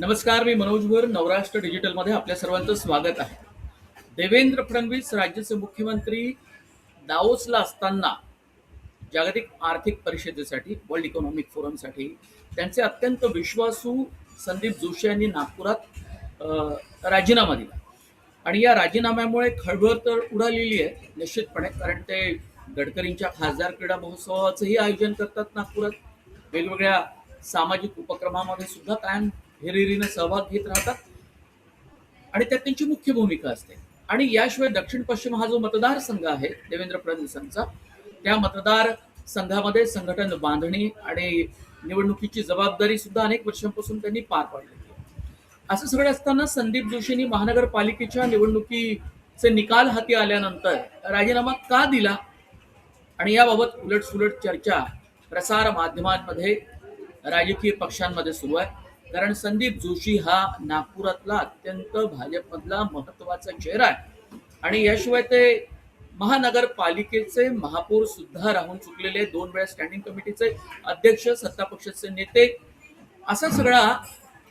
नमस्कार मी मनोज भर नवराष्ट्र डिजिटलमध्ये आपल्या सर्वांचं स्वागत आहे. देवेंद्र फडणवीस राज्याचे मुख्यमंत्री दाओसला असताना जागतिक आर्थिक परिषदेसाठी वर्ल्ड इकॉनॉमिक फोरमसाठी त्यांचे अत्यंत विश्वासू संदीप जोशी यांनी नागपुरात राजीनामा दिला. आणि या राजीनाम्यामुळे खळबळ तर उडालेली आहे निश्चितपणे कारण ते गडकरींच्या खासदार क्रीडा महोत्सवाचंही आयोजन करतात नागपुरात. वेगवेगळ्या सामाजिक उपक्रमामध्ये सुद्धा कायम हिरिरीनं सहभाग घेत राहतात. आणि त्यात त्यांची मुख्य भूमिका असते. आणि याशिवाय दक्षिण पश्चिम हा जो मतदारसंघ आहे देवेंद्र फडणवीसांचा त्या मतदार संघामध्ये संघटन बांधणी आणि निवडणुकीची जबाबदारी सुद्धा अनेक वर्षांपासून त्यांनी पार पाडली. असं सगळं असताना संदीप जोशींनी महानगरपालिकेच्या निवडणुकीचे निकाल हाती आल्यानंतर राजीनामा का दिला? आणि याबाबत उलटसुलट चर्चा प्रसार माध्यमांमध्ये राजकीय पक्षांमध्ये सुरू आहे. कारण संदीप जोशी हा नागपुरातला अत्यंत भाजपमधला महत्त्वाचा चेहरा आहे. आणि याशिवाय ते महानगरपालिकेचे महापौर सुद्धा राहून चुकलेले दोन वेळा स्टँडिंग कमिटीचे अध्यक्ष सत्ता पक्षाचे नेते. असा सगळा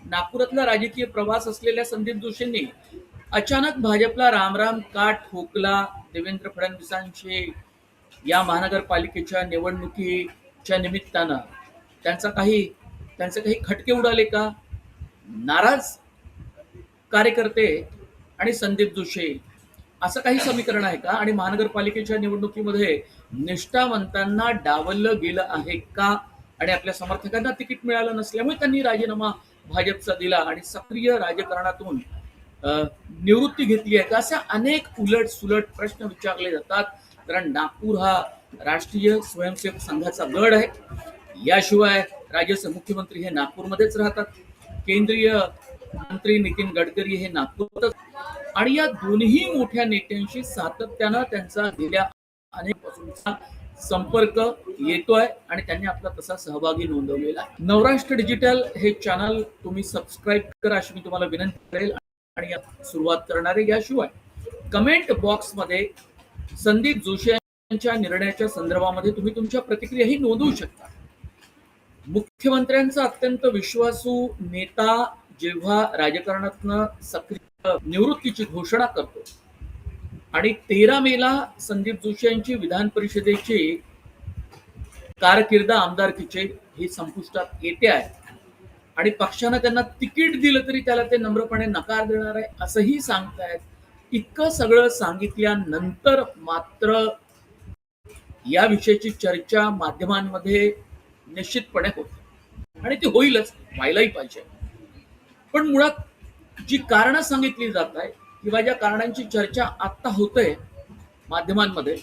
नागपुरातला राजकीय प्रवास असलेल्या संदीप जोशींनी अचानक भाजपला रामराम का ठोकला? देवेंद्र फडणवीसांशी या महानगरपालिकेच्या निवडणुकीच्या निमित्तानं. त्यांचा काही त्यांचे काही खटके उडाले का? नाराज कार्यकर्ते आणि संदीप जोशी असं काही समीकरण आहे का? आणि महानगरपालिकेच्या निवडणुकीमध्ये निष्ठावंतांना डावललं गेलं आहे का? आणि आपल्या समर्थकांना तिकीट मिळालं नसल्यामुळे त्यांनी राजीनामा भाजपचा दिला आणि सक्रिय राजकारणातून निवृत्ती घेतली आहे का? अशा अनेक उलट सुलट प्रश्न विचारले जातात. कारण नागपूर हा राष्ट्रीय स्वयंसेवक संघाचा गड आहे. याशिवाय राज्याचे मुख्यमंत्री हे नागपूरमध्येच राहतात. केंद्रीय मंत्री नितीन गडकरी हे नागपूरच आणि या दोन्ही मोठ्या नेत्यांशी सातत्यानं त्यांचा गेल्या अनेक संपर्क येतोय आणि त्यांनी आपला तसा सहभागी नोंदवलेला आहे. नवराष्ट्र डिजिटल हे चॅनल तुम्ही सबस्क्राईब करा अशी मी तुम्हाला विनंती करेल आणि सुरुवात करणारे याशिवाय कमेंट बॉक्समध्ये संदीप जोशी यांच्या निर्णयाच्या संदर्भामध्ये तुम्ही तुमच्या प्रतिक्रियाही नोंदवू शकता. मुख्यमंत्र्यांचा अत्यंत विश्वासू नेता जेव्हा राजकारणातनं सक्रिय निवृत्तीची घोषणा करतो आणि तेरा मेला संदीप जोशी यांची विधान परिषदेची कारकिर्द आमदारकीचे हे संपुष्टात येते आहे. आणि पक्षानं त्यांना तिकीट दिलं तरी त्याला ते नम्रपणे नकार देणार आहे असंही सांगतायत. इतकं सगळं सांगितल्यानंतर मात्र या विषयाची चर्चा माध्यमांमध्ये निश्चितपणे होते. आणि ती होईलच व्हायलाही पाहिजे. पण मुळात जी कारणं सांगितली जात आहे किंवा ज्या कारणांची चर्चा आत्ता होते माध्यमांमध्ये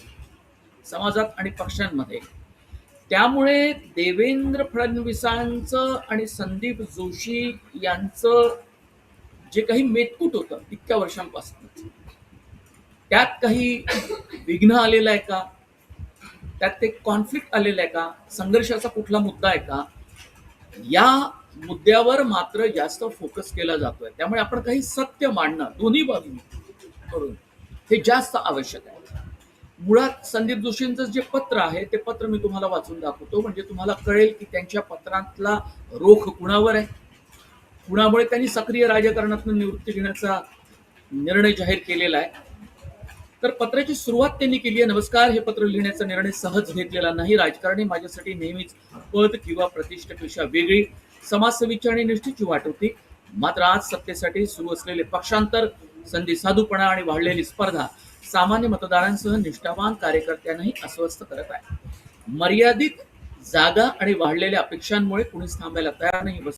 समाजात आणि पक्षांमध्ये त्यामुळे देवेंद्र फडणवीसांचं आणि संदीप जोशी यांचं जे काही मेतकूट होतं इतक्या वर्षांपासून त्यात काही विघ्न आलेलं आहे का? त्यात ते कॉन्फ्लिक्ट आलेलं आहे का? संघर्षाचा कुठला मुद्दा आहे का? या मुद्द्यावर मात्र जास्त फोकस केला जातोय. त्यामुळे आपण काही सत्य मांडणं दोन्ही बाजू करून हे जास्त आवश्यक आहे. मुळात संदीप जोशींचं जे पत्र आहे ते पत्र मी तुम्हाला वाचून दाखवतो. म्हणजे तुम्हाला कळेल की त्यांच्या पत्रातला रोख कुणावर आहे? कुणामुळे त्यांनी सक्रिय राजकारणातून निवृत्ती घेण्याचा निर्णय जाहीर केलेला आहे? तर पत्राची सुरुवात त्यांनी केली आहे. नमस्कार हे पत्र लिहिण्याचा निर्णय सहज घेतलेला नाही. राजकारणी माझ्यासाठी नेहमीच पद किंवा प्रतिष्ठेपेक्षा वेगळी. समाजसेवीची आणि निष्ठेची वाट होती. मात्र आज सत्तेसाठी सुरू असलेले पक्षांतर संधी साधूपणा आणि वाढलेली स्पर्धा सामान्य मतदारांसह निष्ठावान कार्यकर्त्यांनाही अस्वस्थ करत आहे. मर्यादित जागा आणि वाढलेल्या अपेक्षांमुळे कुणीच थांबायला तयार नाही. बस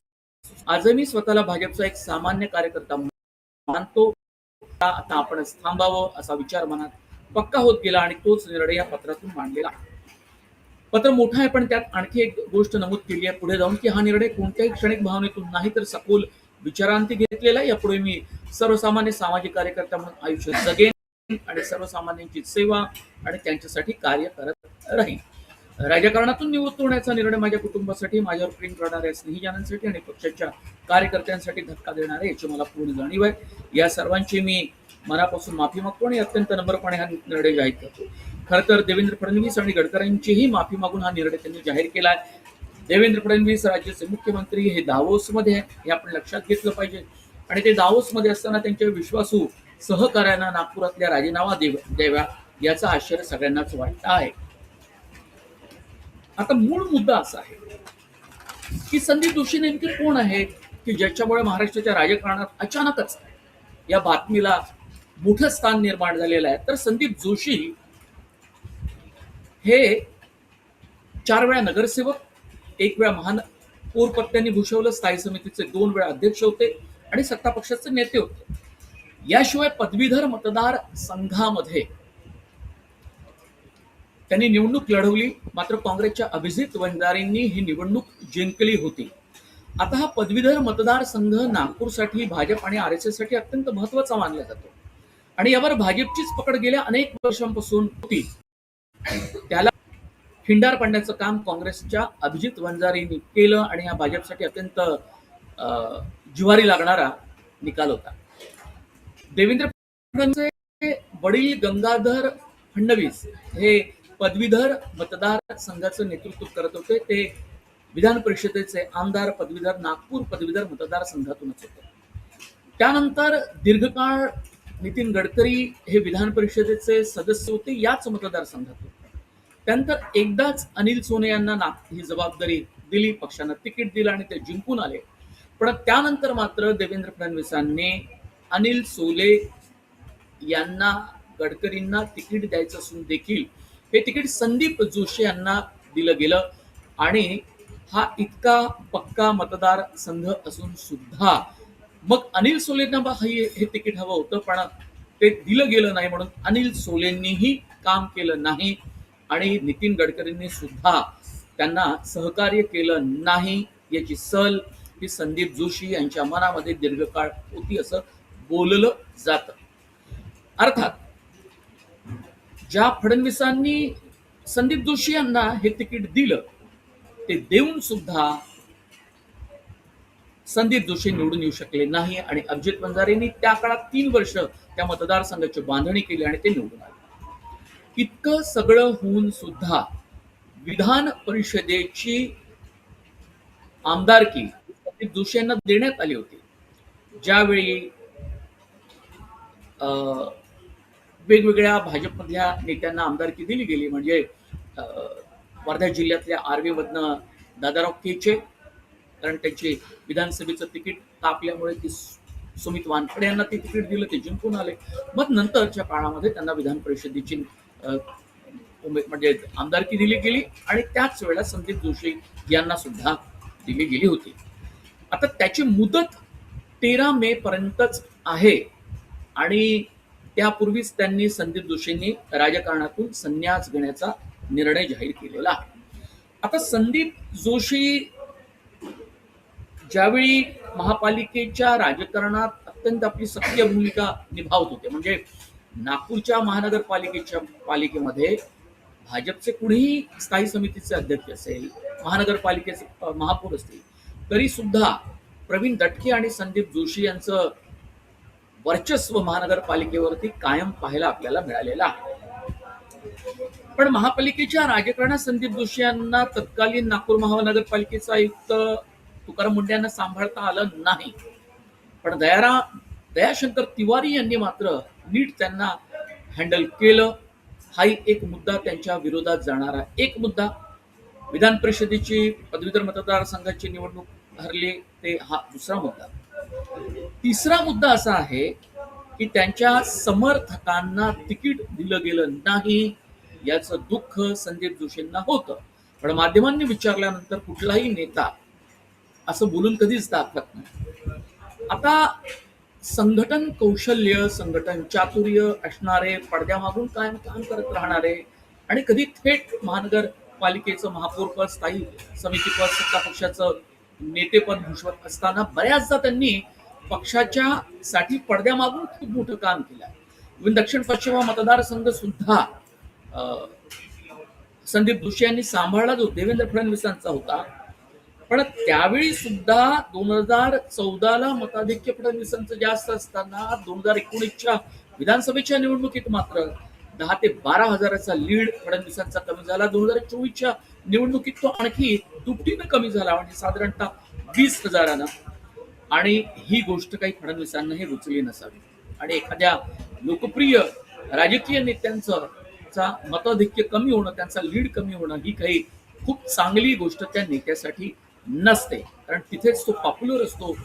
आजही मी स्वतःला भाजपचा एक सामान्य कार्यकर्ता मानतो. आता आपणच थांबावं असा विचार मनात पक्का होत गेला आणि तोच निर्णय या पत्रातून मांडलेला. पत्र मोठं आहे पण त्यात आणखी एक गोष्ट नमूद केली आहे पुढे जाऊन की हा निर्णय कोणत्याही क्षणिक भावनेतून नाही तर सखोल विचारांती घेतलेला आहे. यापुढे मी सर्वसामान्य सामाजिक कार्यकर्ता म्हणून आयुष्य जगेन आणि सर्वसामान्यांची सेवा आणि त्यांच्यासाठी कार्य करत राहीन. राजकारणातून निवृत्त होण्याचा निर्णय माझ्या कुटुंबासाठी माझ्यावर प्रेम करणाऱ्या स्नेहीजनांसाठी आणि पक्षाच्या कार्यकर्त्यांसाठी धक्का देणारे याची मला पूर्ण जाणीव आहे. या सर्वांची मी मनापासून माफी मागतो आणि अत्यंत नम्रपणे हा निर्णय जाहीर करतो. खरं तर देवेंद्र फडणवीस आणि गडकरींचीही माफी मागून हा निर्णय त्यांनी जाहीर केला आहे. देवेंद्र फडणवीस राज्याचे मुख्यमंत्री हे दावोसमध्ये आहे हे आपण लक्षात घेतलं पाहिजे. आणि ते दावोसमध्ये असताना त्यांच्या विश्वासू सहकार्यांना नागपुरातल्या राजीनामा देव द्यावा याचा आश्चर्य सगळ्यांनाच वाटला आहे. आता मूळ मुद्दा असा आहे की संदीप जोशी नेमके कोण आहे की ज्याच्यामुळे महाराष्ट्राच्या राजकारणात अचानकच या बातमीला मोठं स्थान निर्माण झालेलं आहे? तर संदीप जोशी हे चार वेळा नगरसेवक एक वेळा महान पोरपत्त्यांनी भूषवलं स्थायी समितीचे दोन वेळा अध्यक्ष होते आणि सत्ता पक्षाचे नेते होते. याशिवाय पदवीधर मतदार संघामध्ये त्यांनी निवडणूक लढवली मात्र काँग्रेसच्या अभिजित वंजारींनी ही निवडणूक जिंकली होती. आता हा पदवीधर मतदारसंघ नागपूरसाठी भाजप आणि आर एस एससाठी अत्यंत महत्त्वाचा मानला जातो. आणि यावर भाजपचीच पकड गेल्या अनेक वर्षांपासून होती. त्याला खिंडार पाडण्याचं काम काँग्रेसच्या अभिजित वंजारींनी केलं आणि हा भाजपसाठी अत्यंत अं, लागणारा निकाल होता. देवेंद्र फडणवीस वडील गंगाधर फडणवीस हे पदवीधर मतदार संघाचं नेतृत्व करत होते. ते विधान परिषदेचे आमदार पदवीधर नागपूर पदवीधर मतदारसंघातूनच होते. त्यानंतर दीर्घकाळ नितीन गडकरी हे विधान परिषदेचे सदस्य होते याच मतदारसंघातून त्यानंतर एकदाच अनिल सोने यांना नाग ही जबाबदारी दिली पक्षानं तिकीट दिलं आणि ते जिंकून आले. पण त्यानंतर मात्र देवेंद्र फडणवीसांनी अनिल सोले यांना गडकरींना तिकीट द्यायचं असून देखील हे तिकीट संदीप जोशी यांना दिलं गेलं. आणि हा इतका पक्का मतदार संघ असून सुद्धा मग अनिल सोलेंना हे हे तिकीट हवं होतं पण ते दिलं गेलं नाही म्हणून अनिल सोलेंनीही काम केलं नाही. आणि नितीन गडकरींनी सुद्धा त्यांना सहकार्य केलं नाही याची सल ही संदीप जोशी यांच्या मनामध्ये दीर्घकाळ होती असं बोललं जातं. अर्थात ज्या फडणवीसांनी संदीप जोशी यांना हे तिकीट दिलं ते देऊन सुद्धा संदीप जोशी निवडून येऊ शकले नाही आणि अभिजित वंजारेंनी त्या काळात तीन वर्ष त्या मतदारसंघाची बांधणी केली आणि ते निवडून आले. इतकं सगळं होऊन सुद्धा विधान परिषदेची आमदारकी संदीप जोशी यांना देण्यात आली होती. ज्यावेळी अं, वेगवेगळ्या भाजपमधल्या नेत्यांना आमदारकी दिली गेली. म्हणजे वर्धा जिल्ह्यातल्या आर्वीमधनं दादाराव केचे कारण त्यांचे विधानसभेचं तिकीट तापल्यामुळे ती सुमित वानखडे यांना ते तिकीट दिलं ते जिंकून आले. मग नंतरच्या काळामध्ये त्यांना विधान परिषदेची उमेद म्हणजे आमदारकी दिली गेली आणि त्याच वेळेला संदीप जोशी यांना सुद्धा दिली गेली होती. आता त्याची मुदत तेरा मे पर्यंतच आहे आणि त्यापूर्वीच त्यांनी संदीप जोशींनी राजकारणातून संन्यास घेण्याचा निर्णय जाहीर केलेला आहे. आता संदीप जोशी ज्यावेळी महापालिकेच्या राजकारणात अत्यंत आपली सक्रिय भूमिका निभावत होते म्हणजे नागपूरच्या महानगरपालिकेच्या पालिकेमध्ये भाजपचे कुणीही स्थायी समितीचे अध्यक्ष असेल महानगरपालिकेचे महापौर असतील तरी सुद्धा प्रवीण दटके आणि संदीप जोशी यांचं वर्चस्व महानगरपालिकेवरती कायम पाहायला आपल्याला मिळालेलं आहे. पण महापालिकेच्या राजकारणात संदीप जोशी यांना तत्कालीन नागपूर महानगरपालिकेचा आयुक्त तुकाराम मुंडे यांना सांभाळता आलं नाही. पण दयारा दयाशंकर तिवारी यांनी मात्र नीट त्यांना हँडल केलं. हाही एक मुद्दा त्यांच्या विरोधात जाणारा एक मुद्दा विधान परिषदेची पदवीधर मतदारसंघाची निवडणूक हरली ते हा दुसरा मुद्दा. तिसरा मुद्दा असा आहे की त्यांच्या समर्थकांना तिकीट दिलं गेलं नाही याचं दुःख संदीप जोशींना होतं. पण माध्यमांनी विचारल्यानंतर कुठलाही नेता असं बोलून कधीच दाखवत नाही. आता संघटन कौशल्य संघटन चातुर्य असणारे पडद्यामागून कायम काम करत राहणारे आणि कधी थेट महानगरपालिकेचं महापौरपद स्थायी समितीपद सत्ता पक्षाचं नेतेपद भूषवत असताना बऱ्याचदा त्यांनी पक्षाच्या साठी पडद्यामागून खूप मोठं काम केलं आहे. इव्हन दक्षिण पश्चिम हा मतदारसंघ सुद्धा संदीप जोशी यांनी सांभाळला जो देवेंद्र फडणवीसांचा होता. पण त्यावेळी सुद्धा दोन हजार चौदाला मताधिक्य फडणवीसांचं जास्त असताना दोन हजार एकोणीसच्या विधानसभेच्या निवडणुकीत मात्र दहा ते बारा हजाराचा लीड फडणवीसांचा कमी झाला. दोन हजार चोवीसच्या निवडणुकीत तो आणखी दुपटीनं कमी झाला म्हणजे साधारणतः वीस हजारानं. आणि ही गोष्ट काही फडणवीसांनाही रुचली नसावी. आणि एखाद्या लोकप्रिय राजकीय नेत्यांचं चा मताधिक्य कमी होणं त्यांचा लीड कमी होणं ही काही खूप चांगली गोष्ट त्या नेत्यासाठी नसते. कारण तिथेच तो पॉप्युलर असतो.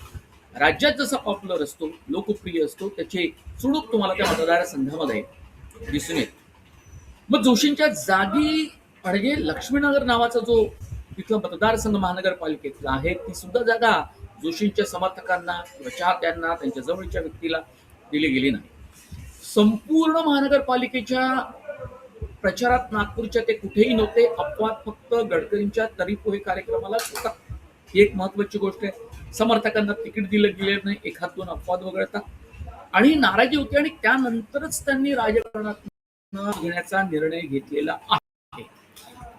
राज्यात जसा पॉप्युलर असतो लोकप्रिय असतो त्याची चुणूक तुम्हाला त्या मतदारसंघामध्ये दिसून येत. मग जोशींच्या जागी म्हणजे लक्ष्मीनगर नावाचा जो तिथला मतदारसंघ महानगरपालिकेतला आहे ती सुद्धा जागा जोशींच्या समर्थकांना किंवा चाहत्यांना त्यांच्या जवळच्या व्यक्तीला दिली गेली नाही. संपूर्ण महानगरपालिकेच्या प्रचारात नागपूरच्या ते कुठेही नव्हते अपवाद फक्त गडकरींच्या तरी पोहे कार्यक्रमालाच होता ही एक महत्वाची गोष्ट आहे. समर्थकांना तिकीट दिलं गेले नाही एखाद दोन अपवाद वगळता. आणि नाराजी होती आणि त्यानंतरच त्यांनी राजकारणात घेण्याचा निर्णय घेतलेला आहे.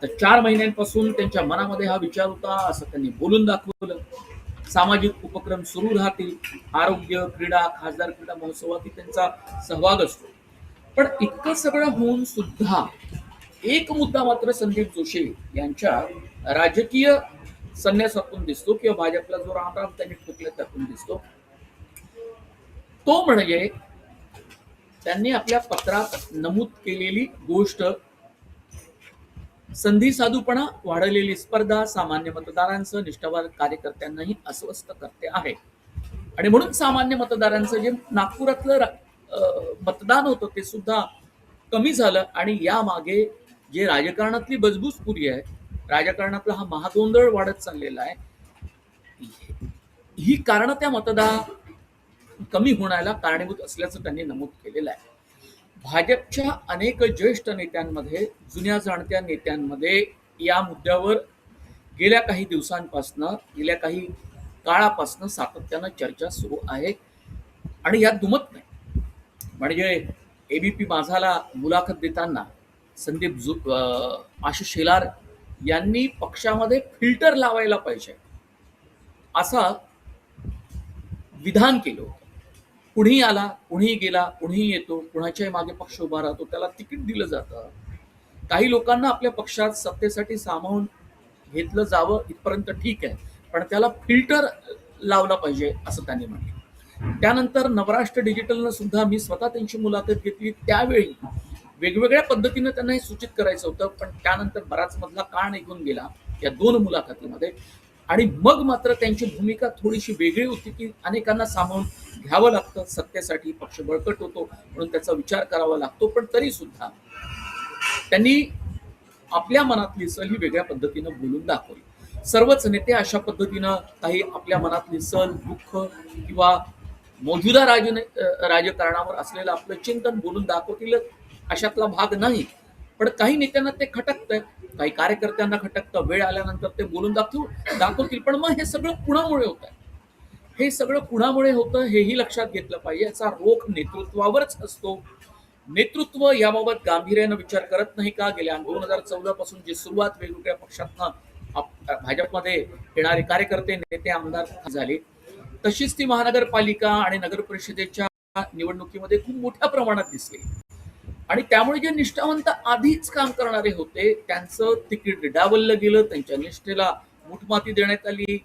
तर चार महिन्यांपासून त्यांच्या मनामध्ये हा विचार होता असं त्यांनी बोलून दाखवलं. सामाजिक उपक्रम सुरू राहतील आरोग्य क्रीडा खासदार क्रीडा महोत्सवात त्यांचा सहभाग असतो. पण इतकं सगळं होऊन सुद्धा एक मुद्दा मात्र संदीप जोशी यांच्या राजकीय संन्यासातून दिसतो किंवा भाजपला जो रामराम त्यांनी ठोकले त्यातून दिसतो. तो म्हणजे त्यांनी आपल्या पत्रात नमूद केलेली गोष्ट संधी साधूपणा वाढलेली स्पर्धा सामान्य मतदारांचं निष्ठावान कार्यकर्त्यांनाही अस्वस्थ करते आहे. आणि म्हणून सामान्य मतदारांचं जे नागपुरातलं मतदान होतं ते सुद्धा कमी झालं आणि यामागे जे राजकारणातली बजबूजपुरी आहे राजकारणातला हा महागोंधळ वाढत चाललेला आहे ही कारणं त्या मतदान कमी होण्याला कारणीभूत असल्याचं त्यांनी नमूद केलेलं आहे. भाजपच्या अनेक ज्येष्ठ नेत्यांमध्ये जुन्या जाणत्या नेत्यांमध्ये या मुद्द्यावर गेल्या काही दिवसांपासनं गेल्या काही काळापासनं सातत्यानं चर्चा सुरू आहे आणि यात दुमत नाही. म्हणजे ए बी पी माझाला मुलाखत देताना संदीप जु अं, आशिष शेलार यांनी पक्षामध्ये फिल्टर लावायला पाहिजे. असा विधान केलं होतं. कुणीही आला कुणीही गेला कुणीही येतो कुणाच्याही मागे पक्ष उभा राहतो त्याला तिकीट दिलं जातं. काही लोकांना आपल्या पक्षात सत्तेसाठी सामावून घेतलं जावं इथपर्यंत ठीक आहे पण त्याला फिल्टर लावला पाहिजे असं त्यांनी म्हटलं. त्यानंतर नवराष्ट्र डिजिटलनं सुद्धा मी स्वतः त्यांची मुलाखत घेतली. त्यावेळी वेगवेगळ्या पद्धतीनं त्यांना हे सूचित करायचं होतं पण त्यानंतर बराच मधला काळ निघून गेला या दोन मुलाखतीमध्ये. आणि मग मात्र त्यांची भूमिका थोडीशी वेगळी होती की अनेकांना सामावून घ्यावं लागतं सत्तेसाठी पक्ष बळकट होतो म्हणून त्याचा विचार करावा लागतो. पण तरी सुद्धा त्यांनी आपल्या मनातली सल ही वेगळ्या पद्धतीनं बोलून दाखवली. सर्वच नेते अशा पद्धतीनं काही आपल्या मनातली सल दुःख किंवा मौजूदा राज राजकारणावर असलेलं आपलं चिंतन बोलून दाखवतील अशातला भाग नाही. पण काही नेत्यांना ते खटकतंय. काही कार्यकर्त्यांना खटकतं वेळ आल्यानंतर ते बोलून दाखव दाखवतील. पण मग हे सगळं कुणामुळे होत आहे हे सगळं कुणामुळे होतं हेही लक्षात घेतलं पाहिजे. याचा रोख नेतृत्वावरच असतो. नेतृत्व याबाबत गांभीर्यानं विचार करत नाही का? गेल्या दोन हजार चौदा पासून जी सुरुवात वेगवेगळ्या पक्षातनं भाजपमध्ये येणारे कार्यकर्ते नेते आमदार झाले. तशीच ती महानगरपालिका आणि नगर परिषदेच्या निवडणुकीमध्ये खूप मोठ्या प्रमाणात दिसली. आणि त्यामुळे जे निष्ठावंत आधीच काम करणारे होते त्यांचं तिकीट डावललं गेलं त्यांच्या निष्ठेला मुठमाती देण्यात आली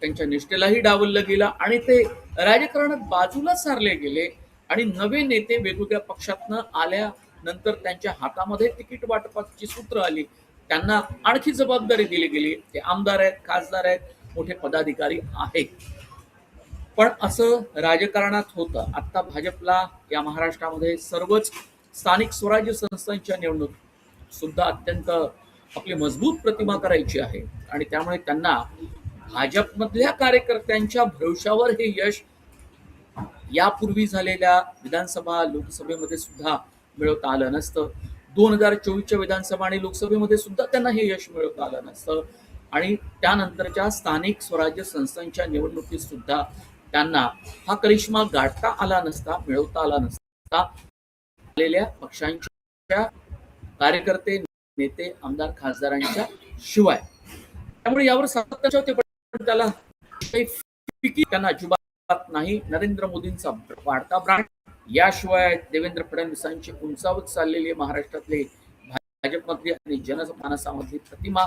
त्यांच्या निष्ठेलाही डावललं गेलं आणि ते राजकारणात बाजूला सारले गेले आणि नवे नेते वेगवेगळ्या पक्षातनं आल्यानंतर त्यांच्या हातामध्ये तिकीट वाटपाची सूत्र आली. त्यांना आणखी जबाबदारी दिली गेली. ते आमदार आहेत खासदार आहेत मोठे पदाधिकारी आहेत. पण असं राजकारणात होतं. आता भाजपला या महाराष्ट्रामध्ये सर्वच स्थानिक स्वराज्य संस्थांच्या निवडणूक सुद्धा अत्यंत आपली मजबूत प्रतिमा करायची आहे. आणि त्यामुळे त्यांना भाजपमधल्या कार्यकर्त्यांच्या भरोशावर हे यश यापूर्वी झालेल्या विधानसभा लोकसभेमध्ये सुद्धा मिळवता आलं नसतं. दोन हजार चोवीसच्या विधानसभा आणि लोकसभेमध्ये सुद्धा त्यांना हे यश मिळवता आलं नसतं. आणि त्यानंतरच्या स्थानिक स्वराज्य संस्थांच्या निवडणुकीत सुद्धा त्यांना हा करिश्मा गाठता आला नसता मिळवता आला नसता. आलेल्या पक्षांच्या कार्यकर्ते नेते आमदार खासदारांच्या शिवाय. त्यामुळे यावर सातत्य होते पण त्याला काही फिकी त्यांना अजिबात नाही. नरेंद्र मोदींचा वाढता ब्रांड याशिवाय देवेंद्र फडणवीसांची उंचावत चाललेली महाराष्ट्रातले भाजपमधली आणि जनमानसामधली प्रतिमा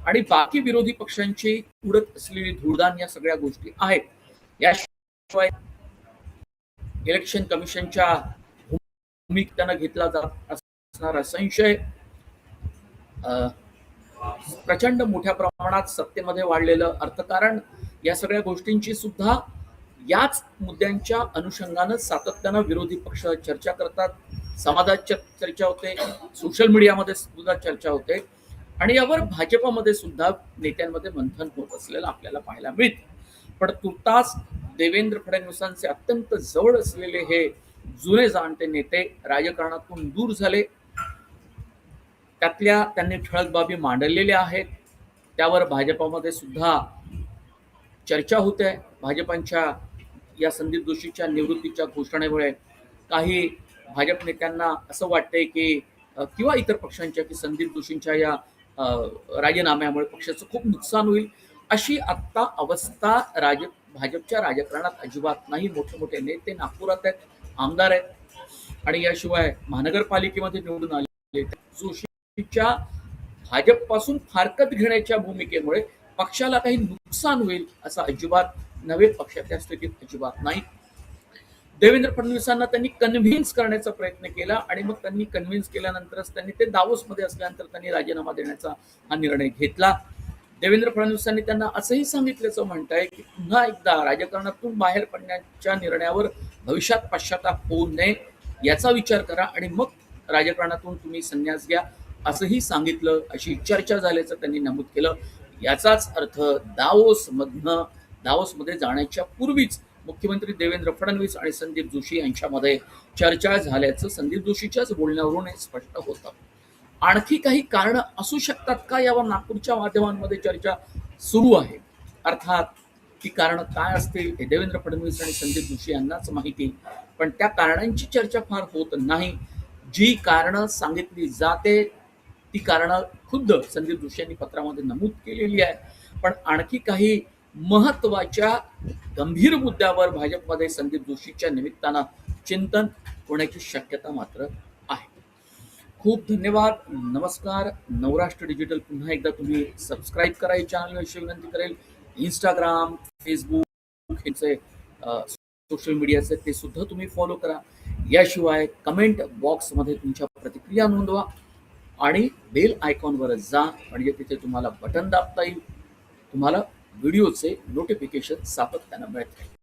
आणि बाकी विरोधी पक्षांची उडत असलेली धूळदान या सगळ्या गोष्टी आहेत. याशिवाय इलेक्शन कमिशनच्या भूमिकेनं घेतला जात असणारा संशय प्रचंड मोठ्या प्रमाणात सत्तेमध्ये वाढलेलं अर्थकारण या सगळ्या गोष्टींची सुद्धा याच मुद्द्यांच्या अनुषंगानं सातत्यानं विरोधी पक्ष चर्चा करतात. समाजात चर्चा होते सोशल मीडियामध्ये सुद्धा चर्चा होते आणि यावर भाजपमध्ये सुद्धा नेत्यांमध्ये मंथन होत असलेलं आपल्याला पाहायला मिळतं. पण तुर्तास देवेंद्र फडणवीसांचे अत्यंत जवळ असलेले हे जुने जाणते नेते राजकारणातून दूर झाले. त्यातल्या त्यांनी ठळक बाबी मांडलेल्या आहेत. त्यावर भाजपामध्ये सुद्धा चर्चा होते. भाजपांच्या या संदीप जोशीच्या निवृत्तीच्या घोषणेमुळे काही भाजप नेत्यांना असं वाटतंय की किंवा इतर पक्षांच्या की संदीप जोशींच्या या राजीनाम्यामुळे पक्षाचं खूप नुकसान होईल. अशी आत्ता अवस्था राज भाजपच्या राजकारणात अजिबात नाही. मोठे मोठे नेते नागपुरात आहेत. आमदार आहेत. आणि याशिवाय महानगरपालिकेमध्ये निवडून आले जोशीच्या भाजपपासून फारकत घेण्याच्या भूमिकेमुळे पक्षाला काही नुकसान होईल असं अजिबात नव्हे. पक्षाच्या स्थितीत अजिबात नाही. देवेंद्र फडणवीसांना त्यांनी कन्व्हिन्स करण्याचा प्रयत्न केला आणि मग त्यांनी कन्व्हिन्स केल्यानंतरच त्यांनी ते दावोसमध्ये असल्यानंतर त्यांनी राजीनामा देण्याचा हा निर्णय घेतला. देवेंद्र फडणवीसांनी त्यांना असंही सांगितल्याचं म्हणताय की पुन्हा एकदा राजकारणातून बाहेर पडण्याच्या निर्णयावर भविष्यात पश्चाताप होऊ नये याचा विचार करा आणि मग राजकारणातून तुम्ही संन्यास घ्या असंही सांगितलं अशी चर्चा झाल्याचं त्यांनी नमूद केलं. याचाच अर्थ दावोस मधनं दावोसमध्ये जाण्याच्या पूर्वीच मुख्यमंत्री देवेंद्र फडणवीस आणि संदीप जोशी यांच्यामध्ये चर्चा झाल्याचं संदीप जोशीच्याच बोलण्यावरून हे स्पष्ट होतं. आणखी काही कारण असू शकतात का? यावर नागपूरच्या माध्यमांमध्ये चर्चा सुरू आहे. अर्थात ती कारण काय असतील? हे देवेंद्र फडणवीस आणि संदीप जोशी यांनाच माहिती. पण त्या कारणांची चर्चा फार होत नाही. जी कारणं सांगितली जाते ती कारणं खुद्द संदीप जोशी यांनी पत्रामध्ये नमूद केलेली आहे. पण आणखी काही महत्त्वाच्या गंभीर मुद्द्यावर भाजपमध्ये संदीप जोशीच्या निमित्तानं चिंतन होण्याची शक्यता मात्र खूप धन्यवाद. नमस्कार. नवराष्ट्र डिजिटल पुन्हा एकदा तुम्ही सबस्क्राईब करा या अशी विनंती करेल. इंस्टाग्राम फेसबुक ह्याचे सोशल मीडियाचे ते सुद्धा तुम्ही फॉलो करा. याशिवाय कमेंट बॉक्समध्ये तुमच्या प्रतिक्रिया नोंदवा आणि बेल आयकॉनवर जा म्हणजे तिथे तुम्हाला बटन दाबता येईल. तुम्हाला व्हिडिओचे नोटिफिकेशन सातत्यानं मिळत राहील